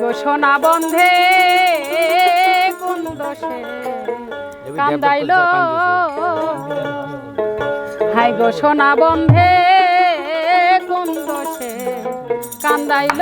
গো সোনা বন্ধে কোন দোষে কান্দাইল? হাই গো সোনা বন্ধে কোন দোষে কান্দাইল?